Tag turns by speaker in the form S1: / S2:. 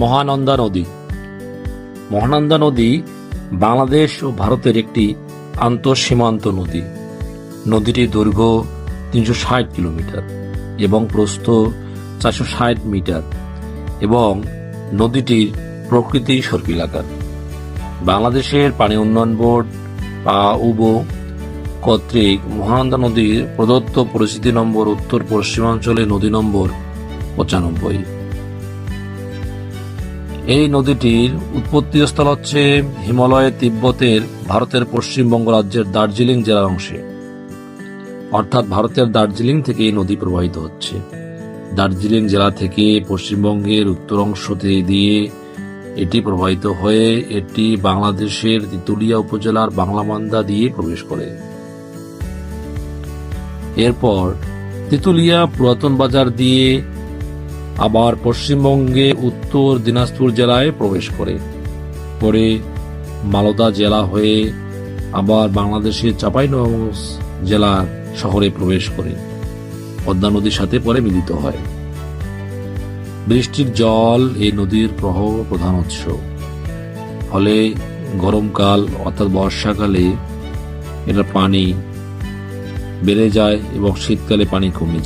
S1: মহানন্দা নদী। মহানন্দা নদী বাংলাদেশ ও ভারতের একটি আন্তঃসীমান্ত নদী। নদীটির দৈর্ঘ্য তিনশো ষাট কিলোমিটার এবং প্রস্থ চারশো ষাট মিটার এবং নদীটির প্রকৃতি সর্পিলাকার বাংলাদেশের পানি উন্নয়ন বোর্ড পা উবো কর্তৃক মহানন্দা নদীর প্রদত্ত পরিস্থিতি নম্বর উত্তর পশ্চিমাঞ্চলে নদী নম্বর পঁচানব্বই। এই নদীটির উৎপত্তি স্থল হচ্ছে হিমালয়ে তিব্বতের ভারতের পশ্চিমবঙ্গ রাজ্যের দার্জিলিং জেলার অংশে। অর্থাৎ ভারতের দার্জিলিং থেকে এই নদী প্রবাহিত হচ্ছে। দার্জিলিং জেলা থেকে পশ্চিমবঙ্গের উত্তর অংশ দিয়ে এটি প্রবাহিত হয়ে এটি বাংলাদেশের তিতুলিয়া উপজেলার বাংলামান্দা দিয়ে প্রবেশ করে। এরপর তিতুলিয়া পুরাতন বাজার দিয়ে আবার পশ্চিমবঙ্গে উত্তর দিনাজপুর জেলায় প্রবেশ করে। পরে মালদা জেলা হয়ে আবার বাংলাদেশের চাঁপাইনবাবগঞ্জ জেলার শহরে প্রবেশ করে। পদ্মা নদীর সাথে পরে মিলিত হয়। বৃষ্টির জল এই নদীর প্রবাহ প্রধান উৎস। ফলে গরমকাল অর্থাৎ বর্ষাকালে এটার পানি বেড়ে যায় এবং শীতকালে পানি কমে